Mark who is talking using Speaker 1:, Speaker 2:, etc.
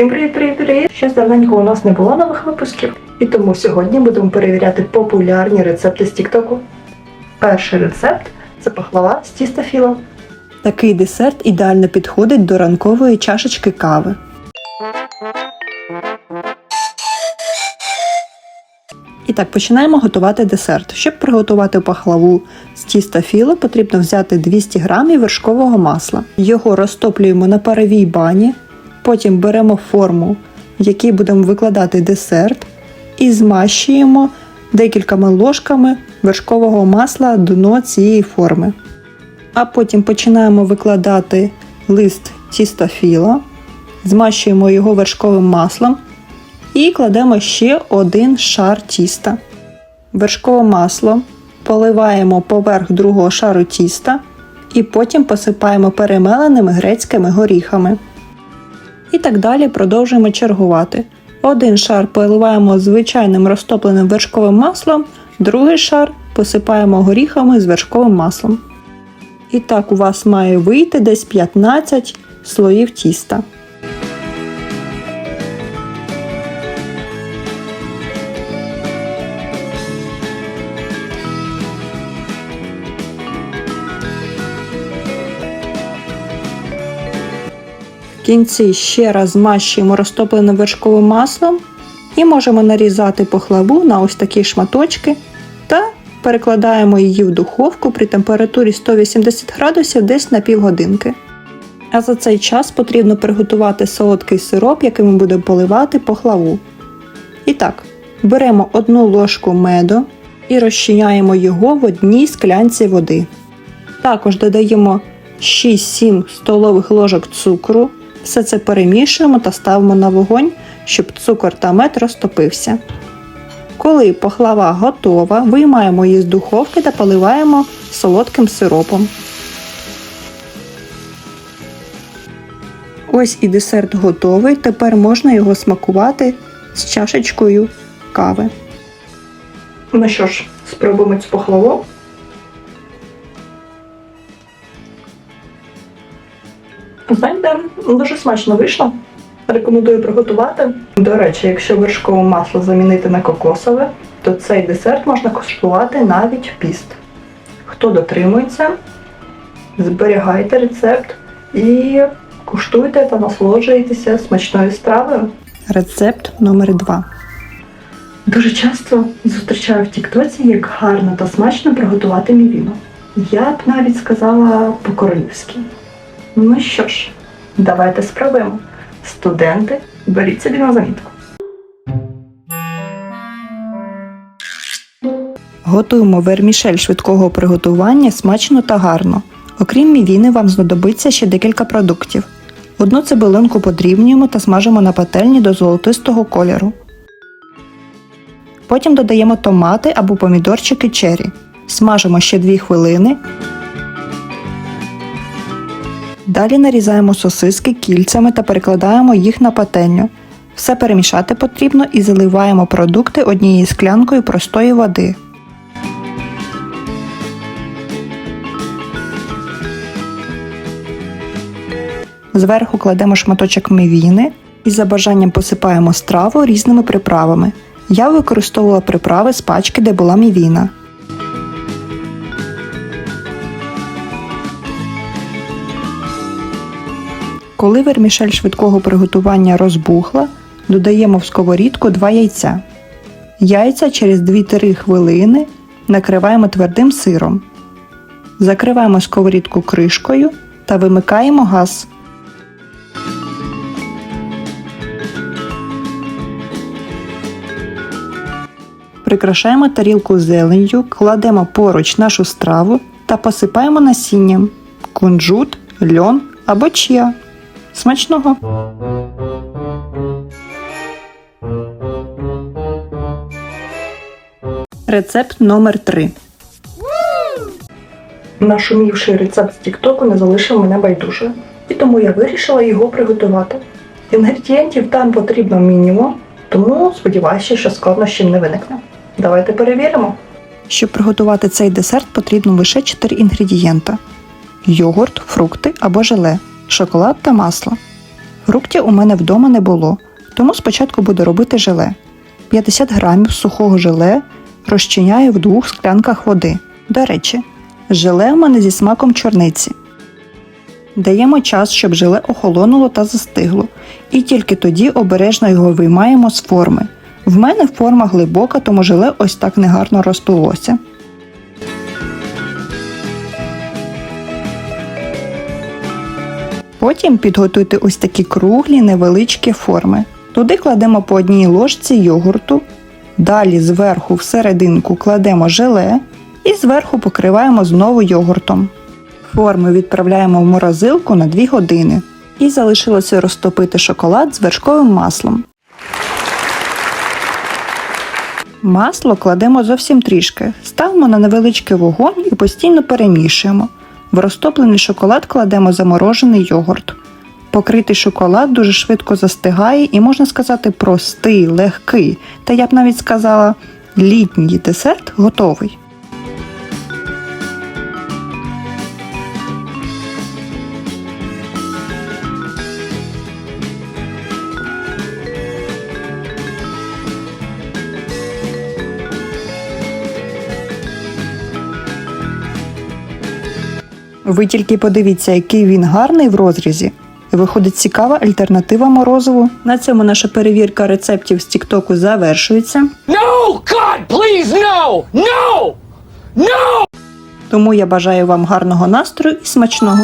Speaker 1: Всім привіт, привіт, привіт! Ще давненько у нас не було нових випусків, і тому сьогодні будемо перевіряти популярні рецепти з Тіктоку. Перший рецепт це пахлава з тіста філа. Такий десерт ідеально підходить до ранкової чашечки кави. І так, починаємо готувати десерт. Щоб приготувати пахлаву з тіста філо, потрібно взяти 200 г вершкового масла. Його розтоплюємо на паровій бані, потім беремо форму, в якій будемо викладати десерт, і змащуємо декількома ложками вершкового масла дно цієї форми. А потім починаємо викладати лист тіста філо, змащуємо його вершковим маслом і кладемо ще один шар тіста. Вершкове масло поливаємо поверх другого шару тіста і потім посипаємо перемеленими грецькими горіхами. І так далі продовжуємо чергувати. Один шар поливаємо звичайним розтопленим вершковим маслом, другий шар посипаємо горіхами з вершковим маслом. І так у вас має вийти десь 15 слоїв тіста. Кінці ще раз змащуємо розтопленим вершковим маслом і можемо нарізати похлаву на ось такі шматочки та перекладаємо її в духовку при температурі 180 градусів десь на півгодинки. А за цей час потрібно приготувати солодкий сироп, яким ми будемо поливати похлаву. І так, беремо одну ложку меду і розчиняємо його в одній склянці води. Також додаємо 6-7 столових ложок цукру. Все це перемішуємо та ставимо на вогонь, щоб цукор та мед розтопився. Коли пахлава готова, виймаємо її з духовки та поливаємо солодким сиропом. Ось і десерт готовий. Тепер можна його смакувати з чашечкою кави. Ну що ж, спробуємо цю пахлаву. Знаєте, дуже смачно вийшло. Рекомендую приготувати. До речі, якщо вершкове масло замінити на кокосове, то цей десерт можна куштувати навіть в піст. Хто дотримується, зберігайте рецепт і куштуйте та насолоджуйтеся смачною стравою. Рецепт номер 2 Дуже часто зустрічаю в Тіктоці, як гарно та смачно приготувати мівіну. Я б навіть сказала по-королівськи. Ну що ж, давайте спробуємо. Студенти, беріть собі на замітку. Готуємо вермішель швидкого приготування смачно та гарно. Окрім мівіни, вам знадобиться ще декілька продуктів. Одну цибулинку подрібнюємо та смажимо на пательні до золотистого кольору. Потім додаємо томати або помідорчики чері. Смажимо ще 2 хвилини. Далі нарізаємо сосиски кільцями та перекладаємо їх на пательню. Все перемішати потрібно і заливаємо продукти однією склянкою простої води. Зверху кладемо шматочок мівіни і за бажанням посипаємо страву різними приправами. Я використовувала приправи з пачки, де була мівіна. Коли вермішель швидкого приготування розбухла, додаємо в сковорідку 2 яйця. Яйця через 2-3 хвилини накриваємо твердим сиром. Закриваємо сковорідку кришкою та вимикаємо газ. Прикрашаємо тарілку зеленню, кладемо поруч нашу страву та посипаємо насінням кунжут, льон або чия. Смачного! Рецепт номер 3 Нашумівший рецепт з Тіктоку не залишив мене байдуже, і тому я вирішила його приготувати. Інгредієнтів там потрібно мінімум, тому сподіваюся, що складнощів не виникне. Давайте перевіримо. Щоб приготувати цей десерт, потрібно лише 4 інгредієнта: йогурт, фрукти або желе, шоколад та масло. Фруктів у мене вдома не було, тому спочатку буду робити желе. 50 грамів сухого желе розчиняю в двох склянках води. До речі, желе у мене зі смаком чорниці. Даємо час, щоб желе охолонуло та застигло, і тільки тоді обережно його виймаємо з форми. В мене форма глибока, тому желе ось так негарно розплилося. Потім підготуйте ось такі круглі невеличкі форми. Туди кладемо по одній ложці йогурту, далі зверху всерединку кладемо желе і зверху покриваємо знову йогуртом. Форми відправляємо в морозилку на 2 години. І залишилося розтопити шоколад з вершковим маслом. Масло кладемо зовсім трішки, ставимо на невеличкий вогонь і постійно перемішуємо. В розтоплений шоколад кладемо заморожений йогурт. Покритий шоколад дуже швидко застигає і можна сказати простий, легкий, та я б навіть сказала, літній десерт готовий. Ви тільки подивіться, який він гарний в розрізі. Виходить цікава альтернатива морозову. На цьому наша перевірка рецептів з Тіктоку завершується.
Speaker 2: No! God, please, no! No! No!
Speaker 1: Тому я бажаю вам гарного настрою і смачного.